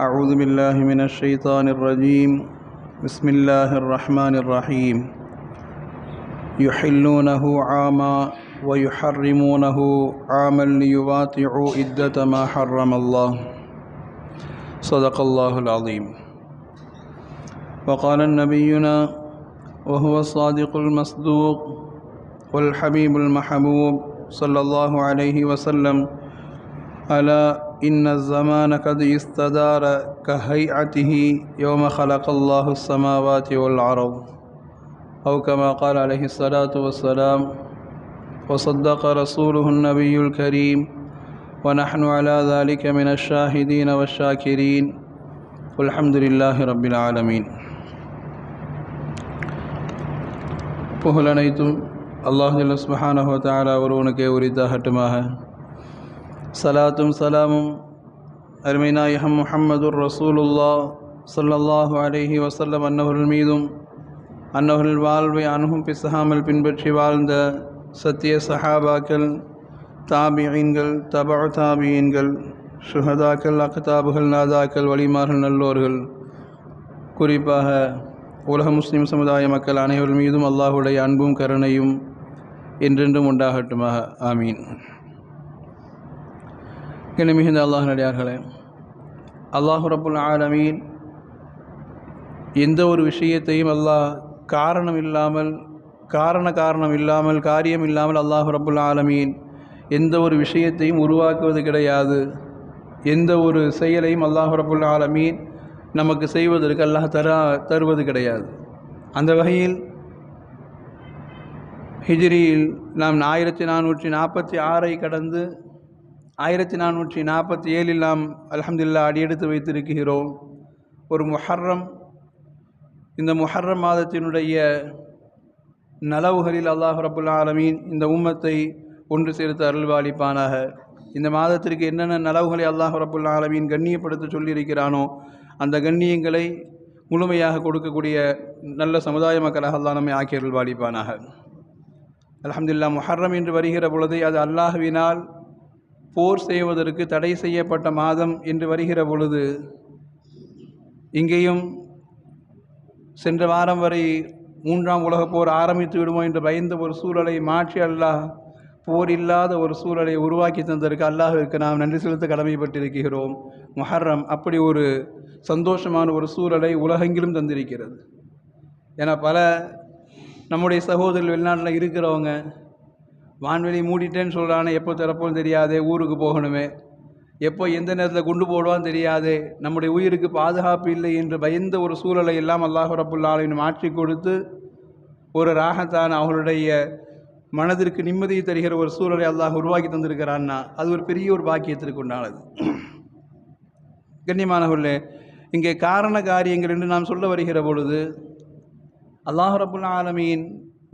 أعوذ بالله من الشيطان الرجيم. بسم الله الرحمن الرحيم. يحلونه عاما ويحرمونه عاما ليواطعوا عدة ما حرم الله. صدق الله العظيم. وقال النبينا وهو الصادق المصدوق والحبيب المحبوب صلى الله عليه وسلم ألا إن الزمان قد استدار كهيئته يوم خلق الله السماوات والأرض أو كما قال عليه الصلاة والسلام وصدق رسوله النبي الكريم ونحن على ذلك من الشاهدين والشاكرين والحمد لله رب العالمين புகழனைத்தும் அல்லாஹ் சுபஹானஹு தஆலா ஒருவனுக்கே உரித்தாகட்டுமாக சலாத்தும் சலாமும். அருமைநாயகம் முஹம்மதுர் ரசூலுல்லா ஸல்லல்லாஹு அலைஹி வசல்லம் அன்னவர்கள் மீதும் அன்னவர்கள் வாழ்வை அணுகும் பிசகாமல் பின்பற்றி வாழ்ந்த சத்திய சஹாபாக்கள் தாபியன்கள் தபா தாபியீன்கள் சுஹதாக்கள் அக்தாபுகள் நாதாக்கள் வலிமார்கள் நல்லோர்கள். குறிப்பாக உலக முஸ்லீம் சமுதாய மக்கள் அனைவர் மீதும் அல்லாஹுடைய அன்பும் கருணையும் என்றென்றும் உண்டாகட்டுமாக. ஆமீன். என மிகுந்த அல்லாஹ் நடிகார்களே அல்லாஹு ரபுல் ஆலமீன் எந்த ஒரு விஷயத்தையும் அல்லாஹ் காரணம் இல்லாமல் காரண காரணம் இல்லாமல் காரியம் இல்லாமல் அல்லாஹு ரபுல் ஆலமீன் எந்த ஒரு விஷயத்தையும் உருவாக்குவது கிடையாது. எந்த ஒரு செயலையும் அல்லாஹு ரபுல் ஆலமீன் நமக்கு செய்வதற்கு அல்லாஹ் தரா தருவது கிடையாது. அந்த வகையில் ஹிஜ்ரியில் நாம் ஆயிரத்தி நானூற்றி நாற்பத்தி ஆறை கடந்து ஆயிரத்தி நானூற்றி நாற்பத்தி ஏழில் நாம் அலமதுல்லா அடியெடுத்து வைத்திருக்கிறோம். ஒரு முஹர்ரம் இந்த முஹர்ரம் மாதத்தினுடைய நலவுகளில் அல்லாஹ் ரபுல் ஆலமீன் இந்த உம்மத்தை ஒன்று சேர்த்து அருள்வாளிப்பானாக. இந்த மாதத்திற்கு என்னென்ன நலவுகளை அல்லாஹ் ரபுல் ஆலமீன் கண்ணியப்படுத்த சொல்லியிருக்கிறானோ அந்த கண்ணியங்களை முழுமையாக கொடுக்கக்கூடிய நல்ல சமுதாய மக்களாக அல்லா நம்மை ஆக்கி அருள்வாளிப்பானாக. அலமதுல்லா முஹர்ரம் என்று வருகிற பொழுது அது அல்லாஹுவினால் போர் செய்வதற்கு தடை செய்யப்பட்ட மாதம் என்று வருகிற பொழுது இங்கேயும் சென்ற வாரம் வரை மூன்றாம் உலகப் போர் ஆரம்பித்து விடுமோ என்று பயந்த ஒரு சூழலை மாற்றி அல்லாஹ் போர் இல்லாத ஒரு சூழலை உருவாக்கி தந்ததற்கு அல்லாஹிற்கு நாம் நன்றி செலுத்த கடமைப்பட்டிருக்கிறோம். மொஹர்ரம் அப்படி ஒரு சந்தோஷமான ஒரு சூழலை உலகெங்கிலும் தந்திருக்கிறது. என பல நம்முடைய சகோதரர் வெளிநாட்டில் இருக்கிறவங்க வான்வெளி மூடிட்டேன்னு சொல்கிறானே எப்போ திறப்போன்னு தெரியாது ஊருக்கு போகணுமே. எப்போ எந்த நேரத்தில் குண்டு போடுவான்னு தெரியாதே. நம்முடைய உயிருக்கு பாதுகாப்பு இல்லை என்று பயந்த ஒரு சூழலை எல்லாம் அல்லாஹு ரபுல்லாலின் மாற்றி கொடுத்து ஒரு ராகத்தான் அவர்களுடைய மனதிற்கு நிம்மதியை தருகிற ஒரு சூழலை அல்லாஹ் உருவாக்கி தந்திருக்கிறான்னா அது ஒரு பெரிய ஒரு பாக்கியத்திற்கு உண்டானது. கண்ணியமானவர்களே இங்கே காரண காரியங்கள் என்று நாம் சொல்ல வருகிற பொழுது அல்லாஹ் ரபுல் ஆலமீன்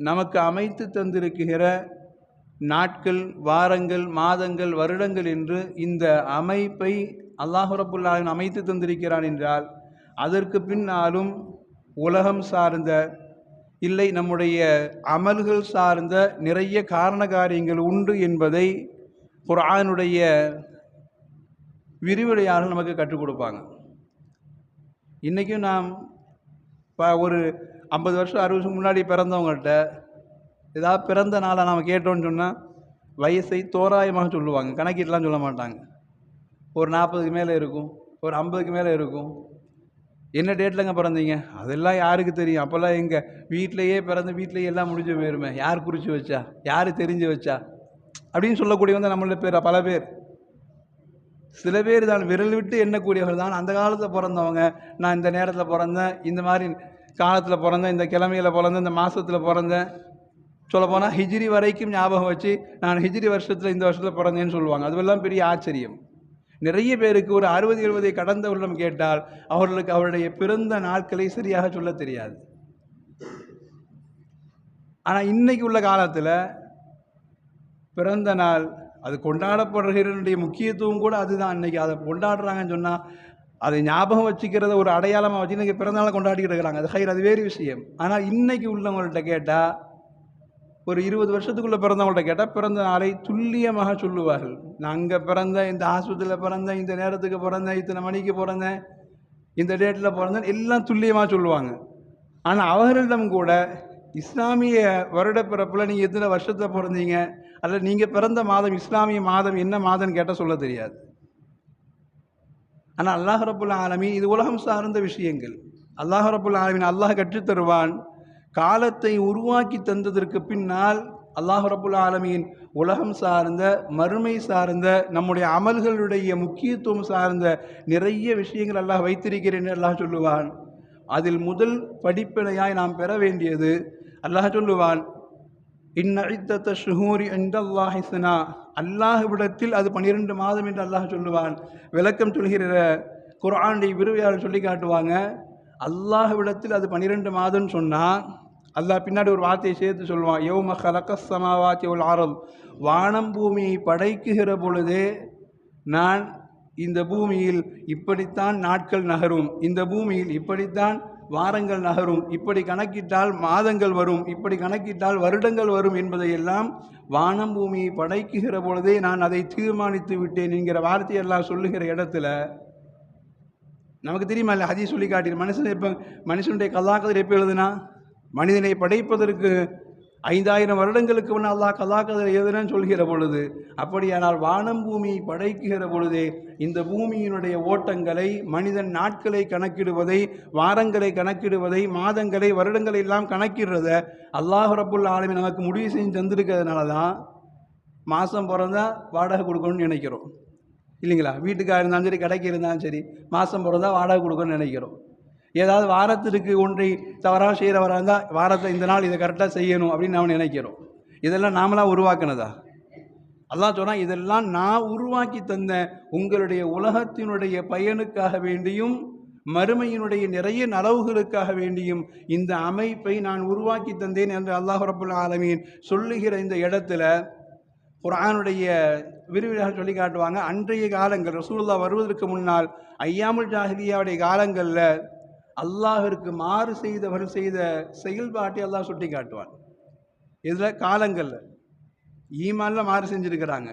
நமக்கு அமைத்து தந்திருக்கிற நாட்கள் வாரங்கள் மாதங்கள் வருடங்கள் என்று இந்த அமைப்பை அல்லாஹு ரபுல்லாவின் அமைத்து தந்திருக்கிறான் என்றால் அதற்கு பின்னாலும் உலகம் சார்ந்த இல்லை நம்முடைய அமல்கள் சார்ந்த நிறைய காரண காரியங்கள் உண்டு என்பதை குரானுடைய விரிவுரையாளர்கள் நமக்கு கற்றுக் கொடுப்பாங்க. இன்றைக்கும் நாம் இப்போ ஒரு ஐம்பது வருஷம் அறுபது வருஷம் முன்னாடி பிறந்தவங்கள்ட்ட ஏதாவது பிறந்த நாளை நாம் கேட்டோன்னு சொன்னால் வயசை தோராயமாக சொல்லுவாங்க. கணக்கிட்டுலாம் சொல்ல மாட்டாங்க. ஒரு நாற்பதுக்கு மேலே இருக்கும் ஒரு ஐம்பதுக்கு மேலே இருக்கும். என்ன டேட்லங்க பிறந்தீங்க? அதெல்லாம் யாருக்கு தெரியும்? அப்போல்லாம் எங்கள் வீட்டிலையே பிறந்து வீட்டிலையே எல்லாம் முடிஞ்சு போயிருமே யார் குறித்து வச்சா? யார் தெரிஞ்சு வச்சா? அப்படின்னு சொல்லக்கூடிய வந்து நம்மள பேர் பல பேர். சில பேர் தான் விரல் விட்டு எண்ணக்கூடியவர்கள் தான். அந்த காலத்தில் பிறந்தவங்க நான் இந்த நேரத்தில் பிறந்தேன் இந்த மாதிரி காலத்தில் பிறந்தேன் இந்த கிழமையில் பிறந்தேன் இந்த மாதத்தில் பிறந்தேன் சொல்லப்போனால் ஹிஜ்ரி வரைக்கும் ஞாபகம் வச்சு நான் ஹிஜ்ரி வருஷத்தில் இந்த வருஷத்தில் பிறந்தேன்னு சொல்லுவாங்க. அதுவெல்லாம் பெரிய ஆச்சரியம். நிறைய பேருக்கு ஒரு அறுபது எழுபதை கடந்தவர்களிடம் கேட்டால் அவர்களுக்கு அவருடைய பிறந்த நாட்களை சரியாக சொல்ல தெரியாது. ஆனால் இன்றைக்கு உள்ள காலத்தில் பிறந்த நாள் அது கொண்டாடப்படுகிறனுடைய முக்கியத்துவம் கூட அதுதான். இன்றைக்கி அதை கொண்டாடுறாங்கன்னு சொன்னால் அதை ஞாபகம் வச்சுக்கிறத ஒரு அடையாளமாக வச்சு இன்றைக்கி பிறந்தநாளை கொண்டாடிக்கிட்டு இருக்கிறாங்க. அது ஹைர் அது வேறு விஷயம். ஆனால் இன்றைக்கி உள்ளவங்கள்ட்ட கேட்டால் ஒரு இருபது வருஷத்துக்குள்ளே பிறந்தவங்கள்ட்ட கேட்டால் பிறந்த நாளை துல்லியமாக சொல்லுவார்கள். நான் அங்கே பிறந்தேன் இந்த ஆஸ்பத்திரியில் பிறந்தேன் இந்த நேரத்துக்கு பிறந்தேன் இத்தனை மணிக்கு பிறந்தேன் இந்த டேட்டில் பிறந்தேன் எல்லாம் துல்லியமாக சொல்லுவாங்க. ஆனால் அவர்களிடம் கூட இஸ்லாமிய வருட பிறப்பில் நீங்கள் எத்தனை வருஷத்தில் பிறந்தீங்க? அல்ல நீங்கள் பிறந்த மாதம் இஸ்லாமிய மாதம் என்ன மாதம்னு கேட்டால் சொல்ல தெரியாது. ஆனால் அல்லாஹ் ரபுல் ஆலமீன் இது உலகம் சார்ந்த விஷயங்கள். அல்லாஹ் ரபுல் ஆலமின் அல்லாஹ் கற்றுத் தருவான் காலத்தை உருவாக்கி தந்ததற்கு பின்னால் அல்லாஹ் ரபுல் ஆலமீன் உலகம் சார்ந்த மறுமை சார்ந்த நம்முடைய அமல்களுடைய முக்கியத்துவம் சார்ந்த நிறைய விஷயங்கள் அல்லாஹ் வைத்திருக்கிறேன் என்று அல்லாஹ் சொல்லுவான். அதில் முதல் படிப்பினையாய் நாம் பெற வேண்டியது அல்லாஹ் சொல்லுவான் இந்நழித்த ஷுஹூரி அல்லாஹ் சனா. அல்லாஹ்விடத்தில் அது பன்னிரெண்டு மாதம் என்று அல்லாஹ் சொல்லுவான். விளக்கம் சொல்கிற குரானுடைய விருவியாளர் சொல்லி காட்டுவாங்க அல்லாஹ்விடத்தில் அது பன்னிரெண்டு மாதம்னு சொன்னால் அல்லாஹ் பின்னாடி ஒரு வார்த்தையை சேர்த்து சொல்லுவான் யௌம ஹலக்க சமாவாத்தி உல் ஆரல் வானம் பூமியை படைக்குகிற பொழுதே நான் இந்த பூமியில் இப்படித்தான் நாட்கள் நகரும் இந்த பூமியில் இப்படித்தான் வாரங்கள் நகரும் இப்படி கணக்கிட்டால் மாதங்கள் வரும் இப்படி கணக்கிட்டால் வருடங்கள் வரும் என்பதையெல்லாம் வானம் பூமியை படைக்குகிற பொழுதே நான் அதை தீர்மானித்து விட்டேன் என்கிற வார்த்தையெல்லாம் சொல்லுகிற இடத்துல நமக்கு தெரியுமா இல்லை? ஹதீஸ் சொல்லி காட்டிடு மனுஷன் எப்போ மனுஷனுடைய கலாக்கதிர் எப்போ எழுதுனா? மனிதனை படைப்பதற்கு ஐந்தாயிரம் வருடங்களுக்கு முன்ன அல்லாஹ் கலாக்கதில் எதுன்னு சொல்கிற பொழுது அப்படியானால் வானம் பூமியை படைக்குகிற பொழுதே இந்த பூமியினுடைய ஓட்டங்களை மனிதன் நாட்களை கணக்கிடுவதை வாரங்களை கணக்கிடுவதை மாதங்களை வருடங்களை எல்லாம் கணக்கிடுறத அல்லாஹ் ரப்புல் ஆலமி நமக்கு முடிவு செஞ்சு தந்திருக்கிறதுனால தான் மாதம் பிறந்தா வாடகை கொடுக்கணும்னு நினைக்கிறோம். இல்லைங்களா? வீட்டுக்காக இருந்தாலும் சரி கடைக்கு இருந்தாலும் சரி மாதம் பிறந்தா வாடகை கொடுக்கணும்னு நினைக்கிறோம். ஏதாவது வாரத்திற்கு ஒன்றை தவறாக செய்கிறவராக இருந்தால் வாரத்தை இந்த நாள் இதை கரெக்டாக செய்யணும் அப்படின்னு நாம் நினைக்கிறோம். இதெல்லாம் நாமளாக உருவாக்குனதா? அல்லாஹ் சொன்னால் இதெல்லாம் நான் உருவாக்கி தந்த உங்களுடைய உலகத்தினுடைய பயனுக்காக வேண்டியும் மறுமையினுடைய நிறைய நலவுகளுக்காக வேண்டியும் இந்த அமைப்பை நான் உருவாக்கி தந்தேன் என்று அல்லாஹ் ரபுல் ஆலமீன் சொல்லுகிற இந்த இடத்துல குரானுடைய விரிவிலாக சொல்லி காட்டுவாங்க. அன்றைய காலங்கள் ரசூல்லா வருவதற்கு முன்னால் ஐயாமுல் ஜாஹிலியாவுடைய காலங்களில் அல்லாஹிற்கு மாறு செய்தவர் செய்த செயல்பாட்டை அல்லாஹ் சுட்டி காட்டுவான் இதில் காலங்களில். ஈமானில் மாறு செஞ்சுருக்கிறாங்க.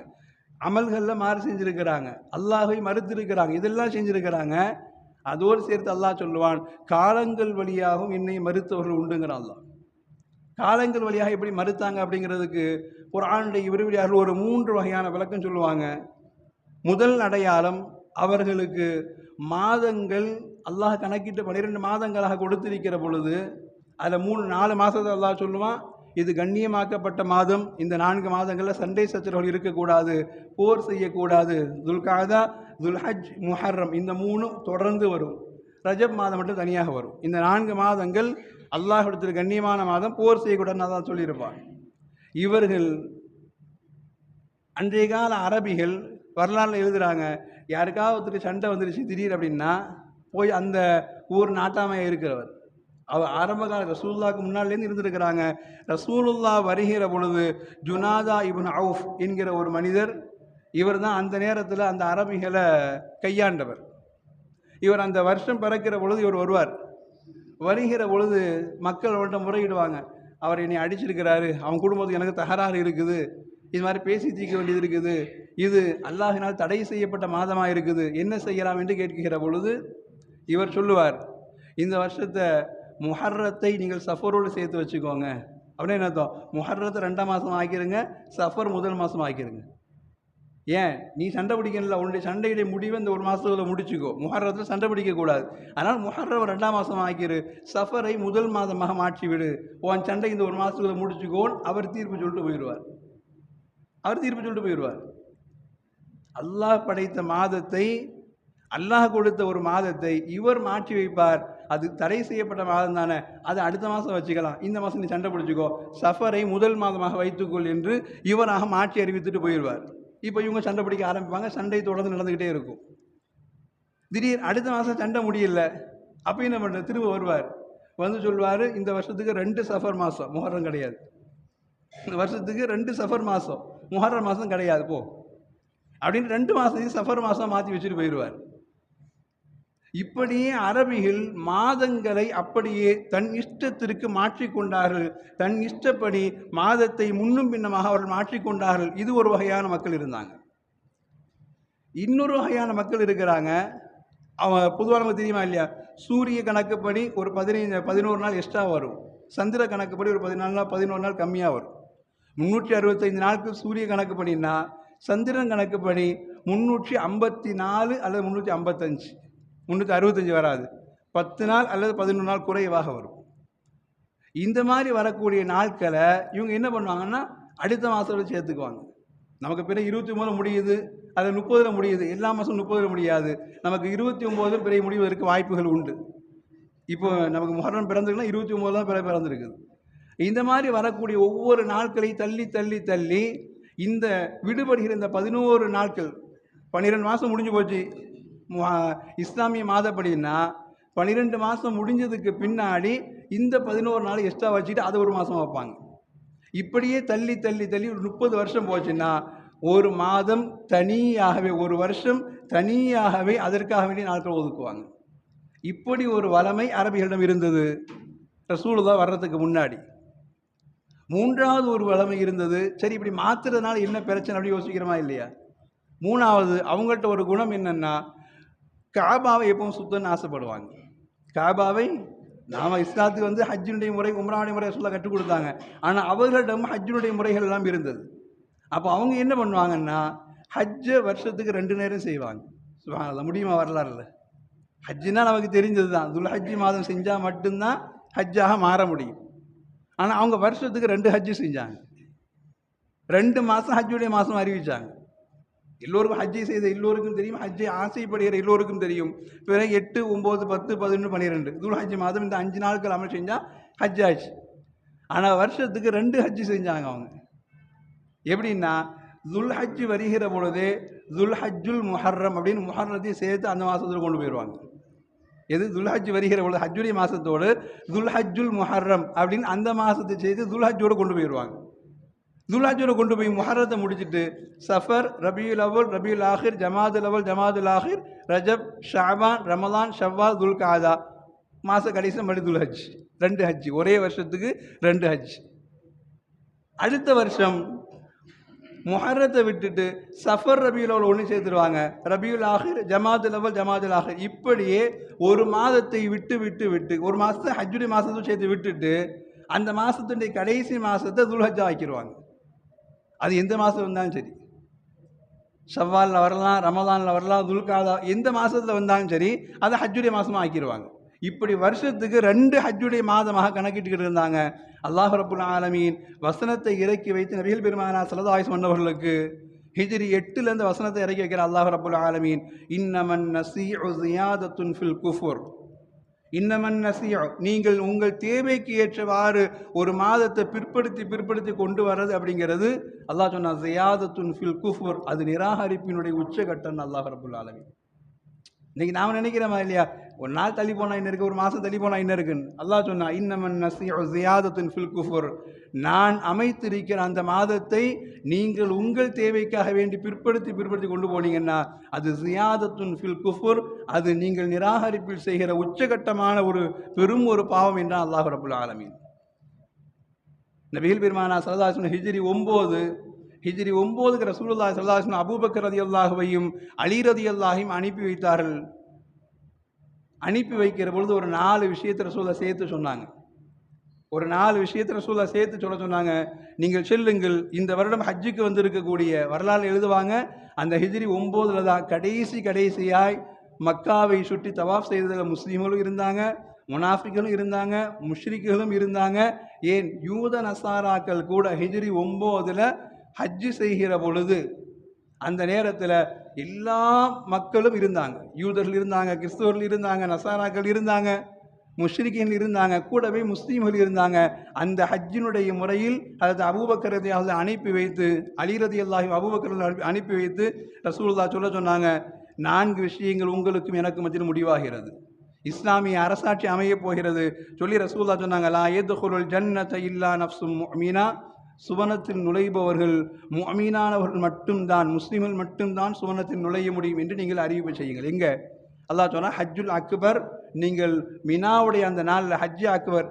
அமல்களில் மாறு செஞ்சுருக்கிறாங்க. அல்லாஹை மறுத்திருக்கிறாங்க. இதெல்லாம் செஞ்சுருக்கிறாங்க. அதோடு சேர்த்து அல்லாஹ் சொல்லுவான் காலங்கள் வழியாகவும் என்னை மறுத்தவர்கள் உண்டுங்கிற அல்லாஹ். காலங்கள் வழியாக எப்படி மறுத்தாங்க அப்படிங்கிறதுக்கு ஒரு ஆணுடைய விரும்பியார்கள் ஒரு மூன்று வகையான விளக்கம் சொல்லுவாங்க. முதல் அடையாளம் அவர்களுக்கு மாதங்கள் அல்லாஹ் கணக்கிட்டு பன்னிரெண்டு மாதங்களாக கொடுத்திருக்கிற பொழுது அதில் மூணு நாலு மாதத்தை அல்லாஹ் சொல்லுவான் இது கண்ணியமாக்கப்பட்ட மாதம் இந்த நான்கு மாதங்களில் சண்டை சச்சரவுகள் இருக்கக்கூடாது போர் செய்யக்கூடாது துல்காதா துல்ஹஜ் முஹர்ரம் இந்த மூணும் தொடர்ந்து வரும். ரஜப் மாதம் மட்டும் தனியாக வரும். இந்த நான்கு மாதங்கள் அல்லாஹ் அல்லாஹிடத்தில் கண்ணியமான மாதம் போர் செய்யக்கூடாதுன்னு அதான் சொல்லியிருப்பான். இவர்கள் அன்றைய கால அரபிகள் வரலாறுல எழுதுகிறாங்க யாருக்காவது ஒருத்தர் சண்டை வந்துருச்சு திடீர் அப்படின்னா போய் அந்த ஊர் நாட்டாமையாக இருக்கிறவர். அவர் ஆரம்ப கால ரசூலுல்லாக்கு முன்னாலேருந்து இருந்திருக்கிறாங்க. ரசூலுல்லா வருகிற பொழுது ஜுனாதா இப்னு அவுஃப் என்கிற ஒரு மனிதர் இவர் தான் அந்த நேரத்தில் அந்த அரபிகளை கையாண்டவர். இவர் அந்த வருஷம் பிறக்கிற பொழுது இவர் வருவார். வருகிற பொழுது மக்கள் அவன்கிட்ட முறையிடுவாங்க. அவர் என்னை அடிச்சிருக்கிறாரு அவன் குடும்பத்துக்கு எனக்கு தகராறு இருக்குது இது மாதிரி பேசி தீர்க்க வேண்டியது இருக்குது இது அல்லாஹினால் தடை செய்யப்பட்ட மாதமாக இருக்குது என்ன செய்யலாம் என்று கேட்கிற பொழுது இவர் சொல்லுவார் இந்த வருஷத்தை முஹர்ரத்தை நீங்கள் சஃபரோடு சேர்த்து வச்சுக்கோங்க. அப்படின்னு என்ன அர்த்தம்? முஹர்ரத்தை ரெண்டாம் மாதம் ஆக்கிருங்க சஃபர் முதல் மாதம் ஆக்கிருங்க. ஏன்? நீ சண்டை பிடிக்கணும்ல உன்னுடைய சண்டையுடைய முடிவை இந்த ஒரு மாதத்துல முடிச்சுக்கோ. முஹர்ரத்தில் சண்டை பிடிக்கக்கூடாது அதனால் முஹர்ரம் ரெண்டாம் மாதம் ஆக்கிரு சஃபரை முதல் மாதமாக மாற்றி விடு. உன் சண்டை இந்த ஒரு மாதத்துக்குள்ள முடிச்சுக்கோன்னு அவர் தீர்ப்பு சொல்லிட்டு போயிடுவார் அவர் தீர்ப்பு சொல்லிட்டு போயிடுவார் அல்லாஹ் படைத்த மாதத்தை அல்லாஹ் கொடுத்த ஒரு மாதத்தை இவர் மாற்றி வைப்பார். அது தடை செய்யப்பட்ட மாதம் தானே. அதை அடுத்த மாதம் வச்சுக்கலாம். இந்த மாதம் நீ சண்டை பிடிச்சிக்கோ. சஃபரை முதல் மாதமாக வைத்துக்கொள் என்று இவராக மாற்றி அறிவித்துட்டு போயிடுவார். இப்போ இவங்க சண்டை பிடிக்க ஆரம்பிப்பாங்க. சண்டை தொடர்ந்து நடந்துக்கிட்டே இருக்கும். திடீர் அடுத்த மாதம் சண்டை முடியல. அப்போ என்ன பண்ணுறது திரும்ப வருவார். வந்து சொல்வார் இந்த வருஷத்துக்கு ரெண்டு சஃபர் மாதம். முகரம் கிடையாது. இந்த வருஷத்துக்கு ரெண்டு சஃபர் மாதம். முகரம் மாதம் கிடையாது போ. அப்படின்னு ரெண்டு மாதத்தையும் சஃபர் மாதம் மாற்றி வச்சுட்டு போயிடுவார். இப்படியே அரபிகள் மாதங்களை அப்படியே தன் இஷ்டத்திற்கு மாற்றிக்கொண்டார்கள். தன் இஷ்டப்படி மாதத்தை முன்னும் பின்னமாக அவர்கள் மாற்றிக்கொண்டார்கள். இது ஒரு வகையான மக்கள் இருந்தாங்க. இன்னொரு வகையான மக்கள் இருக்கிறாங்க. அவன் பொதுவாக நமக்கு தெரியுமா இல்லையா? சூரிய கணக்குப்படி ஒரு பதினைஞ்சு பதினோரு நாள் எக்ஸ்ட்ரா வரும். சந்திர கணக்குப்படி ஒரு பதினாலு நாள் பதினோரு நாள் கம்மியாக வரும். முந்நூற்றி அறுபத்தைந்து நாளுக்கு சூரிய கணக்குப்படின்னா சந்திரன் கணக்குப்படி முந்நூற்றி ஐம்பத்தி நாலு அல்லது முந்நூற்றி ஐம்பத்தஞ்சு. முந்நூற்றி அறுபத்தஞ்சு வராது. பத்து நாள் அல்லது பதினொன்று நாள் குறைவாக வரும். இந்த மாதிரி வரக்கூடிய நாட்களை இவங்க என்ன பண்ணுவாங்கன்னா அடுத்த மாதத்தில் சேர்த்துக்குவாங்க. நமக்கு பிறகு இருபத்தி ஒம்பது முடியுது அது முப்பதில் முடியுது. எல்லா மாதம் முப்பதில் முடியாது. நமக்கு இருபத்தி ஒம்போதில் பிறகு முடிவதற்கு வாய்ப்புகள் உண்டு. இப்போ நமக்கு முஹர்ரம் பிறந்திருக்குன்னா இருபத்தி ஒம்பது தான் பிறகு பிறந்திருக்குது. இந்த மாதிரி வரக்கூடிய ஒவ்வொரு நாட்களையும் தள்ளி தள்ளி தள்ளி இந்த விடுபடுகிற இந்த பதினோரு நாட்கள் பன்னிரெண்டு மாதம் முடிஞ்சு போச்சு. இஸ்லாமிய மாதப்படின்னா பன்னிரெண்டு மாதம் முடிஞ்சதுக்கு பின்னாடி இந்த பதினோரு நாள் எக்ஸ்ட்ரா வச்சுட்டு அதை ஒரு மாதம் வைப்பாங்க. இப்படியே தள்ளி தள்ளி தள்ளி ஒரு முப்பது வருஷம் போச்சுன்னா ஒரு மாதம் தனியாகவே ஒரு வருஷம் தனியாகவே அதற்காக வேண்டிய நாட்கள் ஒதுக்குவாங்க. இப்படி ஒரு வளமை அரபிகளிடம் இருந்தது. ரசூலுதான் வர்றதுக்கு முன்னாடி. மூன்றாவது ஒரு வளமை இருந்தது. சரி இப்படி மாற்றுறதுனால என்ன பிரச்சனை அப்படி யோசிக்கிறோமா இல்லையா? மூணாவது அவங்கள்ட்ட ஒரு குணம் என்னென்னா காபாவை எப்பவும் சுத்தம்னு ஆசைப்படுவாங்க. காபாவை நாம் இஸ்லாத்துக்கு வந்து ஹஜ்ஜினுடைய முறை உம்ரானுடைய முறை சொல்ல கற்றுக் கொடுத்தாங்க. ஆனால் அவர்களிடம் ஹஜ்ஜினுடைய முறைகள் எல்லாம் இருந்தது. அப்போ அவங்க என்ன பண்ணுவாங்கன்னா ஹஜ்ஜை வருஷத்துக்கு ரெண்டு நேரம் செய்வாங்க. சுபஹானல்லாஹ் முடியுமா வரலாறுல? ஹஜ்ஜுனா நமக்கு தெரிஞ்சது தான் துல் ஹஜ்ஜி மாதம் செஞ்சால் மட்டும்தான் ஹஜ்ஜாக மாற முடியும். ஆனால் அவங்க வருஷத்துக்கு ரெண்டு ஹஜ்ஜு செஞ்சாங்க. ரெண்டு மாதம் ஹஜ்ஜுடைய மாதம் அறிவித்தாங்க எல்லோருக்கும் ஹஜ்ஜை செய்த எல்லோருக்கும் தெரியும் ஹஜ்ஜை ஆசைப்படுகிற எல்லோருக்கும் தெரியும். பிறகு எட்டு ஒம்பது பத்து பதினொன்று பன்னிரெண்டு. தூள் ஹஜ்ஜி மாதம் இந்த அஞ்சு நாட்கள் அமல் செஞ்சால் ஹஜ் ஆச்சு. ஆனால் வருஷத்துக்கு ரெண்டு ஹஜ்ஜு செஞ்சாங்க அவங்க. எப்படின்னா துல் ஹஜ்ஜு வருகிற பொழுது துல் ஹஜ்ஜுல் முஹர்ரம் அப்படின்னு முஹர்ரத்தையும் சேர்த்து அந்த மாதத்தில் கொண்டு போயிடுவாங்க. எது? துல்ஹஜ் வருகிற பொழுது ஹஜ்ஜுடைய மாதத்தோடு துல்ஹஜ்ஜுல் முஹர்ரம் அப்படின்னு அந்த மாதத்தை சேர்த்து துல்ஹஜ்ஜோடு கொண்டு போயிடுவாங்க. துல்ஹஜ்ஜோட கொண்டு போய் முஹரத்தை முடிச்சுட்டு சஃபர் ரபியுல் அவல் ரபியுல் ஆஹிர் ஜமாதுல் அவல் ஜமாதுல் ஆஹிர் ரஜப் ஷாபான் ரமலான் ஷவ்வால் துல் காதா மாத கடைசி மடிதுல் துல்ஹஜ் ரெண்டு ஹஜ். ஒரே வருஷத்துக்கு ரெண்டு ஹஜ். அடுத்த வருஷம் முஹரத்தை விட்டுட்டு சஃபர் ரபியுல் அவல் ஒன்று சேர்த்துருவாங்க. ரபியுல் ஆஹிர் ஜமாதுல் அவல் ஜமாதுல் ஆஹிர் இப்படியே ஒரு மாதத்தை விட்டு விட்டு விட்டு ஒரு மாதத்தை ஹஜ்ஜுடைய மாதத்தை சேர்த்து விட்டுட்டு அந்த மாதத்துடைய கடைசி மாதத்தை துல்ஹஜ்ஜா ஆக்கிடுவாங்க அது எந்த மாதம் வந்தாலும் சரி. ஷவ்வாலில் வரலாம் ரமதானில் வரலாம் துல்காதா எந்த மாதத்தில் வந்தாலும் சரி அதை ஹஜ்ஜுடைய மாதமாக ஆக்கிடுவாங்க இப்படி வருஷத்துக்கு ரெண்டு ஹஜ்ஜுடைய மாதமாக கணக்கிட்டுக்கிட்டு இருந்தாங்க. அல்லாஹ் ரபுல் ஆலமீன் வசனத்தை இறக்கி வைத்து நபிகள் பெருமானா சலதாயுஸ் மன்னவர்களுக்கு ஹிஜ்ரி எட்டுலேருந்து வசனத்தை இறக்கி வைக்கிற அல்லாஹ் ரபுல் ஆலமீன். இன்னமன் நசி ஃபில் குஃபுர். இன்னமன் நசியம் நீங்கள் உங்கள் தேவைக்கு ஏற்றவாறு ஒரு மாதத்தை பிற்படுத்தி பிற்படுத்தி கொண்டு வர்றது அப்படிங்கிறது அல்லாஹ் சொன்னா ஜியாதத்துன் ஃபில் குஃபுர். அது நிராகரிப்பினுடைய உச்சகட்டம் அல்லாஹ் ரபுல் ஆலமீன். இன்னைக்கு நாம் நினைக்கிறோமா இல்லையா? ஒரு நாள் தள்ளி போனால் என்ன இருக்கு? ஒரு மாதம் தள்ளி போனால் என்ன இருக்குன்னு? அல்லாஹ் சொன்னா இன்னமன் நசியா ஜியாதத்துன் ஃபில் குஃபுர். நான் அமைத்திருக்கிற அந்த மாதத்தை நீங்கள் உங்கள் தேவைக்காக வேண்டி பிற்படுத்தி பிற்படுத்தி கொண்டு போனீங்கன்னா அது ஜியாதத்துன் ஃபில் குஃபுர். அது நீங்கள் நிராகரிப்பில் செய்கிற உச்சகட்டமான ஒரு பெரும் ஒரு பாவம் என்றான் அல்லாஹ் ரபுல் ஆலமீன். நபிகள் பெருமானா சரதாசன் ஹிஜிரி ஒம்பது ஹிஜ்ரி ஒம்போதுக்கு ரசூலுல்லா சல்லாஹன் அபூபக்கர் ரதி அல்லாஹுவையும் அலி ரதி அல்லாஹையும் அனுப்பி வைத்தார்கள். அனுப்பி வைக்கிற பொழுது ஒரு நாலு விஷயத்தை ரசூலை சேர்த்து சொன்னாங்க. ஒரு நாலு விஷயத்தை ரசூலா சேர்த்து சொல்ல சொன்னாங்க. நீங்கள் செல்லுங்கள். இந்த வருடம் ஹஜ்ஜுக்கு வந்திருக்கக்கூடிய வரலாறு எழுதுவாங்க. அந்த ஹிஜ்ரி ஒம்போதில் தான் கடைசி கடைசியாய் மக்காவை சுற்றி தவாஃப் செய்ததில் முஸ்லீம்களும் இருந்தாங்க முனாஃபிக்களும் இருந்தாங்க முஷ்ரிக்குகளும் இருந்தாங்க. ஏன்? யூத நசாராக்கள் கூட ஹிஜ்ரி ஒம்போதில் ஹஜ்ஜு செய்கிற பொழுது அந்த நேரத்தில் எல்லா மக்களும் இருந்தாங்க. யூதர்கள் இருந்தாங்க கிறிஸ்தவர்கள் இருந்தாங்க நசாராக்கள் இருந்தாங்க முஷ்ரிக்கின் இருந்தாங்க கூடவே முஸ்லீம்கள் இருந்தாங்க. அந்த ஹஜ்ஜினுடைய முறையில் அதாவது அபூபக்கரதை அனுப்பி வைத்து அலிரதி அல்லாஹி அபூபக்கர் அனுப்பி- அனுப்பி வைத்து ரசூல்லா சொல்ல சொன்னாங்க நான்கு விஷயங்கள் உங்களுக்கும் எனக்கு மத்தியில் முடிவாகிறது. இஸ்லாமிய அரசாட்சி அமையப் போகிறது. சொல்லி ரசூல்லா சொன்னாங்க லா ஏதுகுருள் ஜன்னத்தை இல்லா நப்சும் மீனா சுவனத்தில் நுழைபவர்கள் அமீனானவர்கள் மட்டும்தான் முஸ்லீம்கள் மட்டும்தான் சுவனத்தில் நுழைய முடியும் என்று நீங்கள் அறிவிப்பு செய்யுங்கள். எங்கே? அல்லா சொன்னால் ஹஜ்ஜுல் அக்பர் நீங்கள் மினாவுடைய அந்த நாளில் ஹஜ்ஜு அக்பர்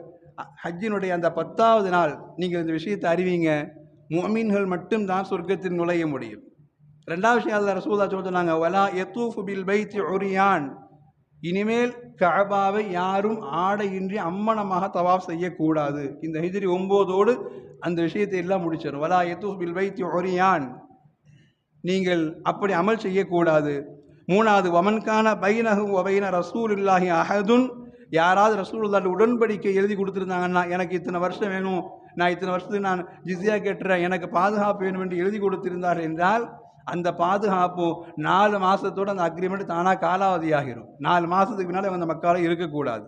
ஹஜ்ஜினுடைய அந்த பத்தாவது நாள் நீங்கள் இந்த விஷயத்தை அறிவிங்க. மொமீன்கள் மட்டும்தான் சொர்க்கத்தில் நுழைய முடியும். ரெண்டாவது விஷயம் அதில் ரசூல்லா சொல்ல சொன்னாங்க வலா எத்தூஃபு பில் பைத்தி ஒரியான் இனிமேல் கபாவை யாரும் ஆடையின்றி அம்மனமாக தவாப் செய்யக்கூடாது. இந்த ஹிஜ்ரி ஒம்போதோடு அந்த விஷயத்தை எல்லாம் முடிச்சிடும் வலா எத்து பில் பைத்தி நீங்கள் அப்படி அமல் செய்யக்கூடாது. மூணாவது வமன்கான பைனகு ஒபைன ரசூல் இல்லாஹி அஹதுன். யாராவது ரசூலுல்லாஹ் உடன்படிக்கை எழுதி கொடுத்துருந்தாங்கன்னா எனக்கு இத்தனை வருஷம் வேணும். நான் இத்தனை வருஷத்துக்கு நான் ஜிஸியாக கேட்டுறேன். எனக்கு பாதுகாப்பு வேணும் என்று எழுதி கொடுத்திருந்தார் என்றால் அந்த பாதுகாப்பு நாலு மாதத்தோடு அந்த அக்ரிமெண்ட் தானாக காலாவதி ஆகிரும் நாலு மாதத்துக்கு பின்னால் அந்த மக்களால் இருக்கக்கூடாது.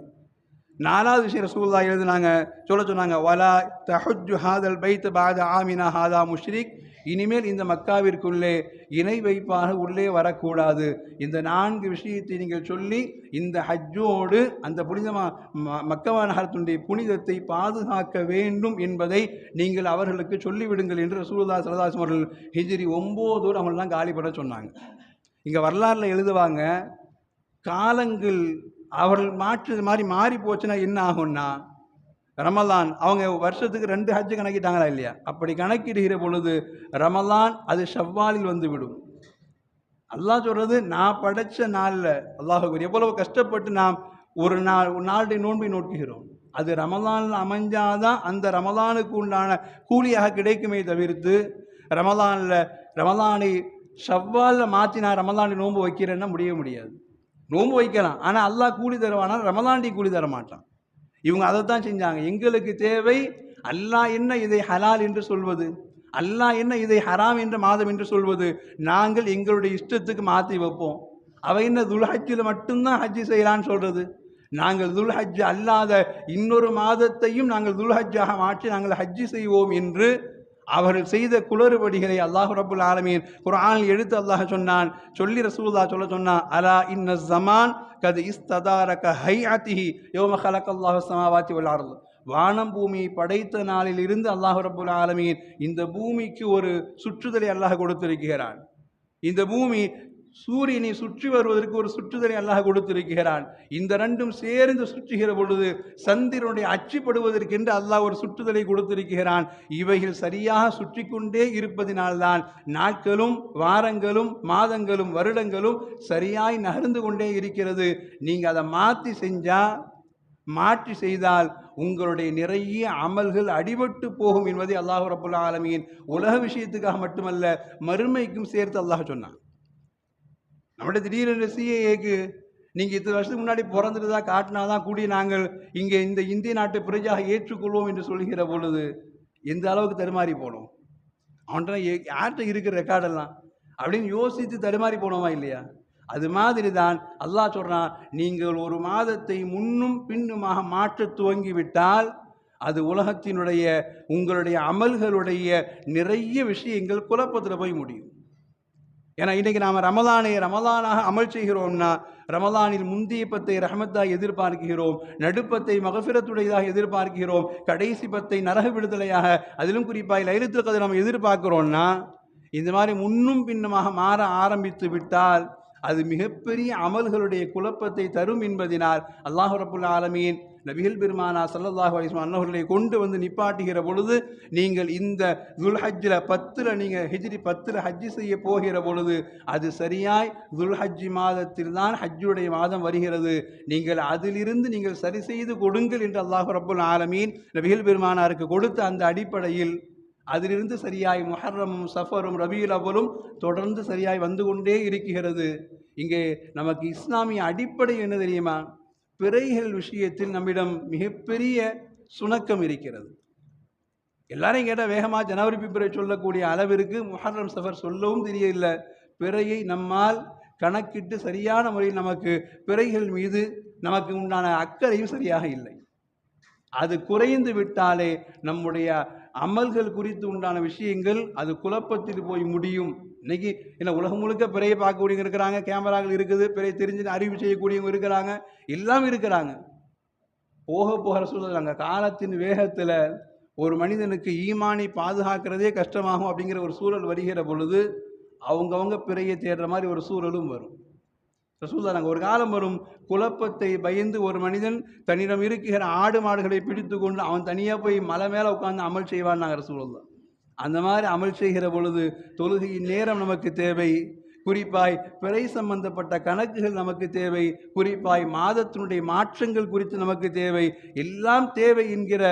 நாலாவது விஷயம் ரசூல்லா எழுதுனாங்க சொல்ல சொன்னாங்க வலா தஹுஜு ஹாதல் பைத் பாத ஆமினா ஹாதா முஷ்ரிக் இனிமேல் இந்த மக்காவிற்குள்ளே இணை வைப்பாக உள்ளே வரக்கூடாது. இந்த நான்கு விஷயத்தை நீங்கள் சொல்லி இந்த ஹஜ்ஜோடு அந்த புனிதமா ம- மக்கா நகரத்துடைய புனிதத்தை பாதுகாக்க வேண்டும் என்பதை நீங்கள் அவர்களுக்கு சொல்லிவிடுங்கள் என்று ரசூலுல்லாஹி சரதாஸ் அவர்கள் ஹிஜிரி ஒம்போதோடு அவங்களெலாம் காலி பண்ண சொன்னாங்க. இங்கே வரலாறில் எழுதுவாங்க காலங்கள் அவர்கள் மாற்று மாதிரி மாறி போச்சுன்னா என்ன ஆகும்னா ரமலான் அவங்க வருஷத்துக்கு ரெண்டு ஹஜ்ஜு கணக்கிட்டாங்களா இல்லையா? அப்படி கணக்கிடுகிற பொழுது ரமலான் அது ஷவ்வாலில் வந்து விடும் அல்லாஹ் சொல்கிறது நான் படைச்ச நாளில் அல்லாஹ் எவ்வளவு கஷ்டப்பட்டு நாம் ஒரு நாள் ஒரு நாளுடைய நோன்பை நோக்குகிறோம். அது ரமலானில் அமைஞ்சாதான் அந்த ரமலானுக்கு உண்டான கூலியாக கிடைக்குமே தவிர்த்து ரமலானில் ரமலானை ஷவ்வாலில் மாற்றி நான் ரமலானை நோன்பு வைக்கிறேன்னா முடிய முடியாது. நோன்பு வைக்கலாம் ஆனால் அல்லாஹ் கூலி தருவானா? ரமலாண்டி கூலி தர மாட்டான் இவங்க அதை தான் செஞ்சாங்க. எங்களுக்கு தேவை அல்லாஹ் என்ன இதை ஹலால் என்று சொல்வது? அல்லாஹ் என்ன இதை ஹராம் என்ற மாதம் என்று சொல்வது? நாங்கள் எங்களுடைய இஷ்டத்துக்கு மாற்றி வைப்போம். அவ என்ன துல்ஹஜ்ஜில் மட்டும்தான் ஹஜ்ஜி செய்யலான்னு சொல்கிறது நாங்கள் துல்ஹஜ் அல்லாத இன்னொரு மாதத்தையும் நாங்கள் துல்ஹஜ்ஜாக மாற்றி நாங்கள் ஹஜ்ஜி செய்வோம் என்று அவர்கள் செய்த குளறுபடிகளை அல்லாஹ் ரபுல் ஆலமீன் குரானில் எழுத்து அல்லாஹ் சொன்னான். சொல்லி ரசூல்லா சொல்ல சொன்னான். அலா இன்ன ஜமான் கது இஸ்ததாரக ஹைஅத்திஹி யௌம கலக்கல்லாஹு ஸமாவாத்தி சமாவாத்தி அர்த். வானம் பூமியை படைத்த நாளில் இருந்து அல்லாஹ் ரபுல் ஆலமீன் இந்த பூமிக்கு ஒரு சுற்றுதலை அல்லாஹ் கொடுத்திருக்கிறான். இந்த பூமி சூரியனை சுற்றி வருவதற்கு ஒரு சுற்றுதலை அல்லாஹ் கொடுத்திருக்கிறான். இந்த ரெண்டும் சேர்ந்து சுற்றுகிற பொழுது சந்திரனுடைய அச்சுப்படுவதற்கென்று அல்லாஹ் ஒரு சுற்றுதலை கொடுத்திருக்கிறான். இவைகள் சரியாக சுற்றி கொண்டே இருப்பதினால்தான் நாட்களும் வாரங்களும் மாதங்களும் வருடங்களும் சரியாய் நகர்ந்து கொண்டே இருக்கிறது. நீங்கள் அதை மாற்றி செஞ்சால் மாற்றி செய்தால் உங்களுடைய நிறைய அமல்கள் அடிபட்டு போகும் என்பதை அல்லாஹ் ரபுல்லா ஆலமீன் உலக விஷயத்துக்காக மட்டுமல்ல மறுமைக்கும் சேர்த்து அல்லாஹ் சொன்னான். அப்படியே திடீரென்று சிஏஏக்கு நீங்கள் இத்தனை வருஷத்துக்கு முன்னாடி பிறந்துட்டு தான் காட்டினா காட்டினாதான் கூடி நாங்கள் இங்கே இந்த இந்திய நாட்டு பிரஜாக ஏற்றுக்கொள்வோம் என்று சொல்கிற பொழுது எந்த அளவுக்கு தடுமாறி போனோம்? அவன்கிட்ட யார்கிட்ட இருக்கிற ரெக்கார்டெல்லாம் அப்படின்னு யோசித்து தடுமாறி போனோமா இல்லையா? அது மாதிரி தான் அல்லாஹ் சொல்கிறான் நீங்கள் ஒரு மாதத்தை முன்னும் பின்னுமாக மாற்ற துவங்கி விட்டால் அது உலகத்தினுடைய உங்களுடைய அமல்களுடைய நிறைய விஷயங்கள் குழப்பத்தில் போய் முடியும். ஏன்னா இன்றைக்கி நாம் ரமதானை ரமலானாக அமல் செய்கிறோம்னா ரமலானில் முந்திய பத்தை ரஹமத்தாக எதிர்பார்க்கிறோம் நடுப்பத்தை மகஃபிரத்துடையதாக எதிர்பார்க்கிறோம் கடைசி பத்தை நரக விடுதலையாக அதிலும் குறிப்பாக லைலத்தில் கதை நாம் எதிர்பார்க்கிறோம்னா இந்த மாதிரி முன்னும் பின்னுமாக மாற ஆரம்பித்து விட்டால் அது மிகப்பெரிய அமல்களுடைய குழப்பத்தை தரும் என்பதினால் அல்லாஹு ரபுல் ஆலமீன் நபிகள் பெருமானா சல்லல்லாஹு அலிஸ்லாம் அன்னவர்களை கொண்டு வந்து நிப்பாட்டுகிற பொழுது நீங்கள் இந்த துல்ஹஜ்ஜில் பத்தில் நீங்கள் ஹிஜ்ரி பத்தில் ஹஜ்ஜி செய்ய போகிற பொழுது அது சரியாய் துல்ஹஜ்ஜி மாதத்தில் தான் ஹஜ்ஜுடைய மாதம் வருகிறது. நீங்கள் அதிலிருந்து நீங்கள் சரி செய்து கொடுங்கள் என்று அல்லாஹு ரப்புல் ஆலமீன் நபிகள் பெருமானாருக்கு கொடுத்த அந்த அடிப்படையில் அதிலிருந்து சரியாய் முஹர்ரமும் சஃபரும் ரபியுல் அவலும் தொடர்ந்து சரியாய் வந்து கொண்டே இருக்கிறது. இங்கே நமக்கு இஸ்லாமிய அடிப்படை என்ன தெரியுமா? பிறைகள் விஷயத்தில் நம்மிடம் மிகப்பெரிய சுணக்கம் இருக்கிறது. எல்லாரையும் கேட்டால் வேகமாக ஜனவரி பிப்ரவரி சொல்லக்கூடிய அளவிற்கு முஹர்ரம் சஃபர் சொல்லவும் தெரியவில்லை. பிறையை நம்மால் கணக்கிட்டு சரியான முறையில் நமக்கு பிறைகள் மீது நமக்கு உண்டான அக்கறையும் சரியாக இல்லை. அது குறைந்து விட்டாலே நம்முடைய அமல்கள் குறித்து உண்டான விஷயங்கள் அது குழப்பத்தில் போய் முடியும். இன்னைக்கு என்ன உலகம் முழுக்க பிறையை பார்க்கக்கூடியவங்க இருக்கிறாங்க கேமராக்கள் இருக்குது பிறை தெரிஞ்சு அறிவு செய்யக்கூடியவங்க இருக்கிறாங்க எல்லாம் இருக்கிறாங்க. போக போகிற சூழல் அங்கே காலத்தின் வேகத்தில் ஒரு மனிதனுக்கு ஈமானை பாதுகாக்கிறதே கஷ்டமாகும் அப்படிங்கிற ஒரு சூழல் வருகிற பொழுது அவங்கவங்க பிறையை தேடுற மாதிரி ஒரு சூழலும் வரும். ரசூல்லா நாங்கள் ஒரு காலம் வரும் குழப்பத்தை பயந்து ஒரு மனிதன் தன்னிடம் இருக்கிற ஆடு மாடுகளை பிடித்து கொண்டு அவன் தனியாக போய் மலை மேலே உட்காந்து அமல் செய்வான் நாங்கள் ரசூல்லா அந்த மாதிரி அமல் செய்கிற பொழுது தொழுகையின் நேரம் நமக்கு தேவை. குறிப்பாய் பிறை சம்பந்தப்பட்ட கணக்குகள் நமக்கு தேவை. குறிப்பாய் மாதத்தினுடைய மாற்றங்கள் குறித்து நமக்கு தேவை. எல்லாம் தேவை என்கிற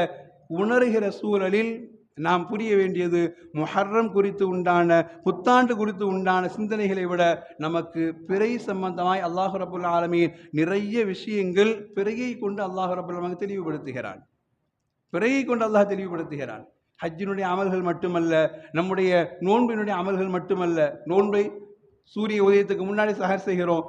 உணர்கிற சூழலில் நாம் புரிய வேண்டியது முஹர்ரம் குறித்து உண்டான புத்தாண்டு குறித்து உண்டான சிந்தனைகளை விட நமக்கு பிறை சம்பந்தமாய் அல்லாஹு ரபுல் ஆலமீன் நிறைய விஷயங்கள் பிறையை கொண்டு அல்லாஹு ரபுல் ஆலமீன் தெளிவுபடுத்துகிறான். பிறையை கொண்டு அல்லாஹ் தெளிவுபடுத்துகிறான். ஹஜ்ஜினுடைய அமல்கள் மட்டுமல்ல நம்முடைய நோன்பினுடைய அமல்கள் மட்டுமல்ல நோன்பை சூரிய உதயத்துக்கு முன்னாடி சகர் செய்கிறோம்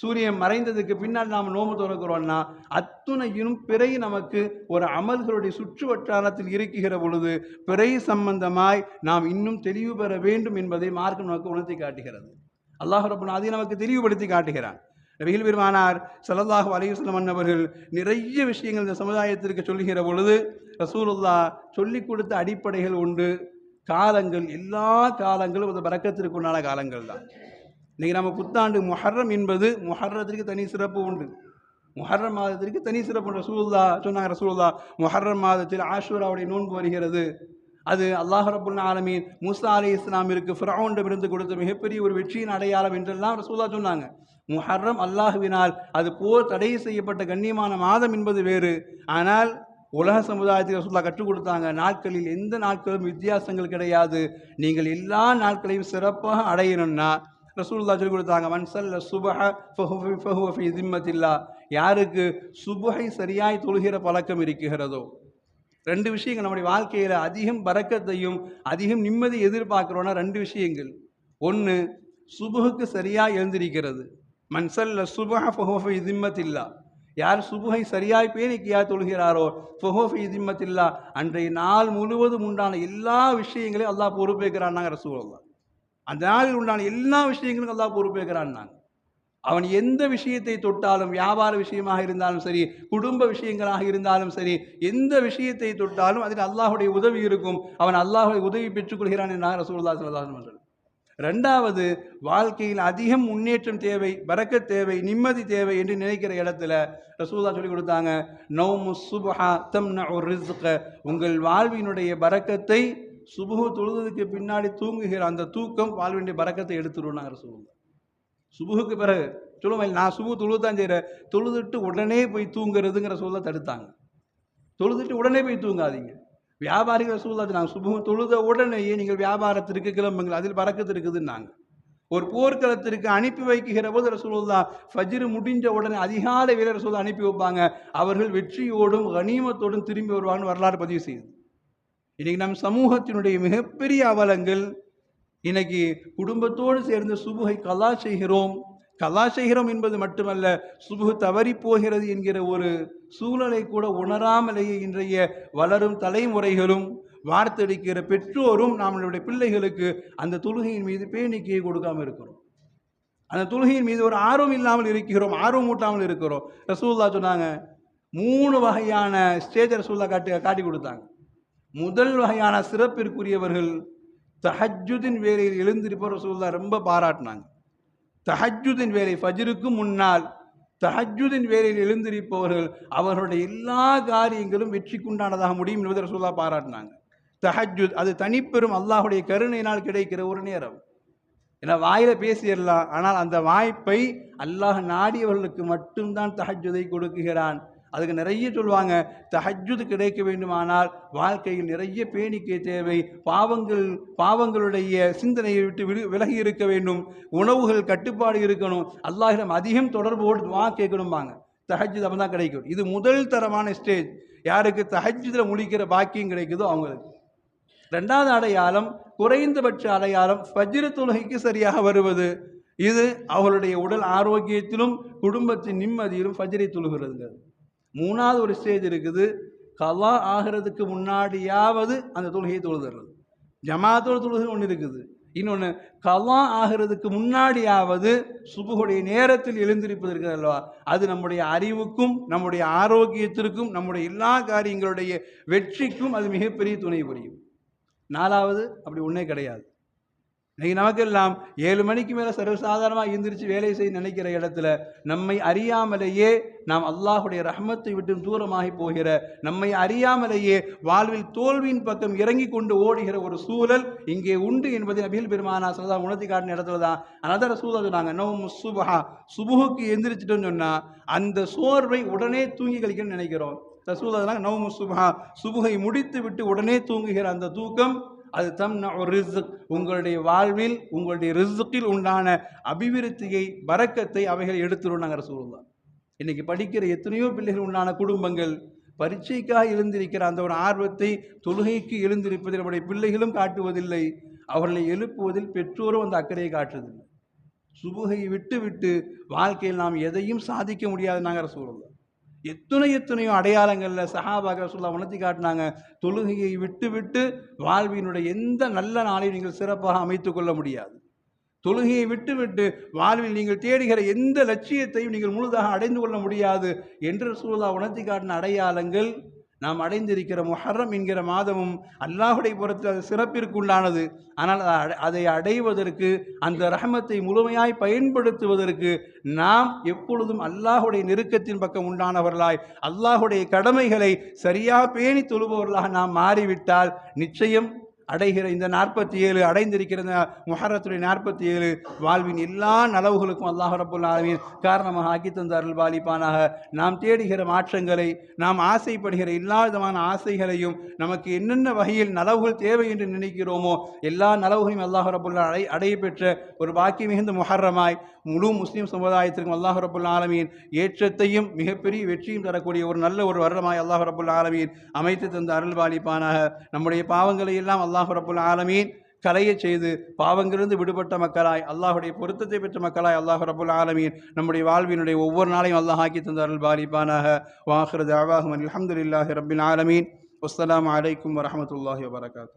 சூரியன் மறைந்ததுக்கு பின்னால் நாம் நோம்பு திறக்கிறோம்னா அத்துணையும் பிறை நமக்கு ஒரு அமல்களுடைய சுற்று வட்டாரத்தில் இருக்குகிற பொழுது பிறை சம்பந்தமாய் நாம் இன்னும் தெளிவு பெற வேண்டும் என்பதை மார்க்கம் நமக்கு உணர்த்தி காட்டுகிறது. அல்லாஹ் ரபுல் அதை நமக்கு தெளிவுபடுத்தி காட்டுகிறான். நபிகள் பெருமானார் ஸல்லல்லாஹு அலைஹி அன்னவர்கள் நிறைய விஷயங்கள் இந்த சமுதாயத்திற்கு சொல்லுகிற பொழுது ரசூலுல்லா சொல்லிக் கொடுத்த அடிப்படைகள் உண்டு. காலங்கள் எல்லா காலங்களும் அது பறக்கத்திற்குண்டான காலங்கள் தான் இன்னைக்கு நம்ம புத்தாண்டு முஹர்ரம் என்பது மொஹர்ரத்திற்கு தனி சிறப்பு உண்டு. முஹர்ரம் மாதத்திற்கு தனி சிறப்பு உண்டு. ரசூலுல்லா சொன்னாங்க ரசூல்லா முஹர்ரம் மாதத்தில் ஆஷூராவுடைய நோன்பு வருகிறது. அது அல்லாஹ் ரபுல் ஆலமீன் மூசா அலி இஸ்லாமிற்கு ஃபிரௌனிடமிருந்து கொடுத்த மிகப்பெரிய ஒரு வெற்றியின் அடையாளம் என்றெல்லாம் ரசூல்லா சொன்னாங்க. முஹர்ரம் அல்லாஹுவினால் அது போர் தடை செய்யப்பட்ட கண்ணியமான மாதம் என்பது வேறு. ஆனால் உலக சமுதாயத்தில் ரசூல்லா கற்றுக் கொடுத்தாங்க. நாட்களில் எந்த நாட்களும் வித்தியாசங்கள் கிடையாது. நீங்கள் எல்லா நாட்களையும் சிறப்பாக அடையணும்னா ரசூல்லா சொல்லி கொடுத்தாங்க மன்சல்ல சுபஹ திம்மத்தில்லா. யாருக்கு? சுபஹை சரியாய் தொழுகிற பழக்கம் இருக்குகிறதோ ரெண்டு விஷயங்கள் நம்முடைய வாழ்க்கையில் அதிகம் பறக்கத்தையும் அதிகம் நிம்மதி எதிர்பார்க்குறோன்னா ரெண்டு விஷயங்கள். ஒன்று சுபுகுக்கு சரியாக எழுந்திருக்கிறது. மன்சல்ல சுபஹ ஃபஹோஃபி திம்மத்தில்லா. யார் சுபுகை சரியாய் பேணிக்கையா தொழுகிறாரோ ஃபஹோஃபி திம்மத்தில்லா. அன்றைய நாள் முழுவதும் உண்டான எல்லா விஷயங்களையும் அல்லாஹ் பொறுப்பேற்கிறான்னாங்க ரசூலுல்லாஹ். அந்த நாளில் உண்டான எல்லா விஷயங்களுக்கும் பொறுப்பேற்கிறான் நான் அவன் எந்த விஷயத்தை தொட்டாலும் வியாபார விஷயமாக இருந்தாலும் சரி குடும்ப விஷயங்களாக இருந்தாலும் சரி எந்த விஷயத்தை தொட்டாலும் அதில் அல்லாஹுடைய உதவி இருக்கும். அவன் அல்லாஹுடைய உதவி பெற்றுக்கொள்கிறான் என்றார் ரசூல்லா சல்லாஹ் ரெண்டாவது வாழ்க்கையில் அதிகம் முன்னேற்றம் தேவை பறக்க தேவை நிம்மதி தேவை என்று நினைக்கிற இடத்துல ரசூல்லா சொல்லி கொடுத்தாங்க நௌமு சுபஹா தம் உங்கள் வாழ்வினுடைய பறக்கத்தை சுபுகு தொழுதுக்கு பின்னாடி தூங்குகிற அந்த தூக்கம் வாழ்வினுடைய பறக்கத்தை எடுத்துருவாங்க சொல்லுங்க சுபுகுக்கு பிறகு சொல்லுவேன் நான் சுபு தொழுது தான் செய்கிறேன் தொழுதுட்டு உடனே போய் தூங்குறதுங்கிற சூழலை தடுத்தாங்க. தொழுதுட்டு உடனே போய் தூங்காதீங்க. வியாபாரிகள் சூழல் நாங்கள் சுபு தொழுத உடனேயே நீங்கள் வியாபாரத்திற்கு கிளம்புங்கள். அதில் பறக்கத்து இருக்குதுன்னாங்க. ஒரு போர்க்களத்திற்கு அனுப்பி வைக்கிற போது ரசூலுல்லா ஃபஜ்ரு முடிஞ்ச உடனே அதிகாலை வீரர் ரசூல்லா அனுப்பி வைப்பாங்க. அவர்கள் வெற்றியோடும் கனிமத்தோடும் திரும்பி வருவாங்கன்னு வரலாறு பதிவு செய்யுது. இன்னைக்கு நம் சமூகத்தினுடைய மிகப்பெரிய அவலங்கள் இன்னைக்கு குடும்பத்தோடு சேர்ந்து சுபுகை கலா செய்கிறோம். கலா செய்கிறோம் என்பது மட்டுமல்ல சுபுகு தவறி போகிறது என்கிற ஒரு சூழலை கூட உணராமலேயே இன்றைய வளரும் தலைமுறைகளும் வார்த்தெடுக்கிற பெற்றோரும் நம்மளுடைய பிள்ளைகளுக்கு அந்த தொழுகையின் மீது பேணிக்கையை கொடுக்காமல் இருக்கிறோம். அந்த தொழுகையின் மீது ஒரு ஆர்வம் இல்லாமல் இருக்கிறோம் ஆர்வம் ஊட்டாமல் இருக்கிறோம். ரசூல்லா சொன்னாங்க மூணு வகையான ஸ்டேஜ் ரசூல்லா காட்டி காட்டி கொடுத்தாங்க. முதல் வகையான சிறப்பிற்குரியவர்கள் தஹஜுதின் வேலையில் எழுந்திருப்பவர் ரசூல்லா ரொம்ப பாராட்டினாங்க. தஹஜுதின் வேலை ஃபஜ்ருக்கு முன்னால் தஹஜுதின் வேலையில் எழுந்திருப்பவர்கள் அவர்களுடைய எல்லா காரியங்களும் வெற்றிக்குண்டானதாக முடியும் என்பதை ரசூல்லா பாராட்டினாங்க. தஹஜுத் அது தனிப்பெரும் அல்லாஹுடைய கருணையினால் கிடைக்கிற ஒரு நேரம். ஏன்னா வாயில பேசிடலாம். ஆனால் அந்த வாய்ப்பை அல்லாஹ் நாடியவர்களுக்கு மட்டும்தான் தஹஜுதை கொடுக்குகிறான். அதுக்கு நிறைய சொல்லுவாங்க தஹஜுது கிடைக்க வேண்டுமானால் வாழ்க்கையில் நிறைய பேணிக்கை தேவை. பாவங்கள் பாவங்களுடைய சிந்தனையை விட்டு விலு விலகி இருக்க வேண்டும். உணவுகள் கட்டுப்பாடு இருக்கணும். அல்லாஹிடம் அதிகம் தொடர்போடு துவா கேட்கணும்பாங்க. தஹஜுது அப்போ தான் கிடைக்கும். இது முதல் தரமான ஸ்டேஜ் யாருக்கு தஹஜுதில் முழிக்கிற பாக்கியம் கிடைக்குதோ அவங்களுக்கு. ரெண்டாவது அடையாளம் குறைந்தபட்ச அடையாளம் ஃபஜ்ரு தொழுகைக்கு சரியாக வருவது. இது அவர்களுடைய உடல் ஆரோக்கியத்திலும் குடும்பத்தின் நிம்மதியிலும் ஃபஜ்ரை தொழுகிறதுங்கிறது. மூணாவது ஒரு ஸ்டேஜ் இருக்குது. கலா ஆகிறதுக்கு முன்னாடியாவது அந்த தொழுகையை தொழுதுறது. ஜமாத்தோட தொழுகை ஒன்று இருக்குது. இன்னொன்று கலா ஆகிறதுக்கு முன்னாடியாவது சுபுகுடைய நேரத்தில் எழுந்திருப்பது இருக்குது அல்லவா? அது நம்முடைய அறிவுக்கும் நம்முடைய ஆரோக்கியத்திற்கும் நம்முடைய எல்லா காரியங்களுடைய வெற்றிக்கும் அது மிகப்பெரிய துணை புரியும். நாலாவது அப்படி ஒன்றே கிடையாது. இன்னைக்கு நமக்கெல்லாம் ஏழு மணிக்கு மேலே சர்வசாதாரணமாக எந்திரிச்சு வேலை செய்ய நினைக்கிற இடத்துல நம்மை அறியாமலேயே நாம் அல்லாஹுடைய ரஹமத்தை விட்டு தூரமாகி போகிற நம்மை அறியாமலேயே வாழ்வில் தோல்வியின் பக்கம் இறங்கி கொண்டு ஓடுகிற ஒரு சூழல் இங்கே உண்டு என்பதை நபிகள் பெருமானா சொல்லதான் உணர்த்தி காட்டின இடத்துல தான் அனதர சூழல் சொன்னாங்க நோம் சுபஹா சுபுகுக்கு எந்திரிச்சிட்டோன்னு சொன்னால் அந்த சோர்வை உடனே தூங்கி கழிக்கணும்னு நினைக்கிறோம். ரசூலாங்க நவமு சுபஹா சுபுகை முடித்து விட்டு உடனே தூங்குகிற அந்த தூக்கம் அது தம் ரிஸ்க். உங்களுடைய வாழ்வில் உங்களுடைய ரிஸ்கில் உண்டான அபிவிருத்தியை பறக்கத்தை அவைகள் எடுத்துரும் நாங்கள் சொல்லலாம் இன்றைக்கி படிக்கிற எத்தனையோ பிள்ளைகள் உண்டான குடும்பங்கள் பரீட்சைக்காக எழுந்திருக்கிற அந்த ஒரு ஆர்வத்தை தொழுகைக்கு எழுந்திருப்பதில் நம்முடைய பிள்ளைகளும் காட்டுவதில்லை. அவர்களை எழுப்புவதில் பெற்றோரும் அந்த அக்கறையை காட்டுறதில்லை. சுபுகையை விட்டு விட்டு வாழ்க்கையில் நாம் எதையும் சாதிக்க முடியாது நாங்கள் சூழல் எத்தனை எத்தனையோ அடையாளங்களில் சஹாபாக சொல்ல உணர்த்தி காட்டினாங்க. தொழுகையை விட்டு விட்டு வாழ்வினுடைய எந்த நல்ல நாளையும் நீங்கள் சிறப்பாக அமைத்து கொள்ள முடியாது. தொழுகையை விட்டு விட்டு வாழ்வில் நீங்கள் தேடுகிற எந்த லட்சியத்தையும் நீங்கள் முழுதாக அடைந்து கொள்ள முடியாது என்று சூழலா உணர்த்தி காட்டின அடையாளங்கள் நாம் அடைந்திருக்கிற முஹர்ரம் என்கிற மாதமும் அல்லாஹுடைய பொறுத்து அது சிறப்பிற்குள்ளானது. ஆனால் அதை அடைவதற்கு அந்த ரஹமத்தை முழுமையாய் பயன்படுத்துவதற்கு நாம் எப்பொழுதும் அல்லாஹுடைய நெருக்கத்தின் பக்கம் உண்டானவர்களாய் அல்லாஹுடைய கடமைகளை சரியாக பேணி தொழுபவர்களாக நாம் மாறிவிட்டால் நிச்சயம் அடைகிற இந்த நாற்பத்தி ஏழு அடைந்திருக்கிற முஹரத்துடைய நாற்பத்தி ஏழு வாழ்வின் எல்லா நலவுகளுக்கும் அல்லாஹ் ரபுல் ஆலமின் காரணமாக ஆக்கி தந்த அருள் பாலிப்பானாக நாம் தேடுகிற மாற்றங்களை நாம் ஆசைப்படுகிற எல்லா விதமான ஆசைகளையும் நமக்கு என்னென்ன வகையில் நலவுகள் தேவை என்று நினைக்கிறோமோ எல்லா நலவுகளையும் அல்லாஹ் ரபுல்லா அடை அடைய பெற்ற ஒரு பாக்கி மிகுந்த முஹர்ரமாய் முழு முஸ்லீம் சமுதாயத்திற்கும் அல்லாஹ் ரபுல் ஆலமீன் ஏற்றத்தையும் மிகப்பெரிய வெற்றியும் தரக்கூடிய ஒரு நல்ல ஒரு வருடமாய் அல்லாஹ் ரபுல் ஆலமீன் அமைத்து தந்த அருள் பாலிப்பானாக நம்முடைய பாவங்களை எல்லாம் அல்லாஹ் அல்லாஹ் ரபுல் ஆலமீன் கலையை செய்து பாவங்கிலிருந்து விடுபட்ட மக்களாய் அல்லாஹுடைய பொருத்தத்தை பெற்ற மக்களாய் அல்லாஹ் ரபுல் ஆலமீன் நம்முடைய வாழ்வினுடைய ஒவ்வொரு நாளையும் அல்லாஹ் ஆக்கி தந்தார்கள் பாலிபானாக வாஹ்ரது அவாஹும் அலமதுல்லாஹி ரபின் ஆலமீன். அஸ்லாம் அலைக்கும் வரமத்துல்லாஹி வரகாத்து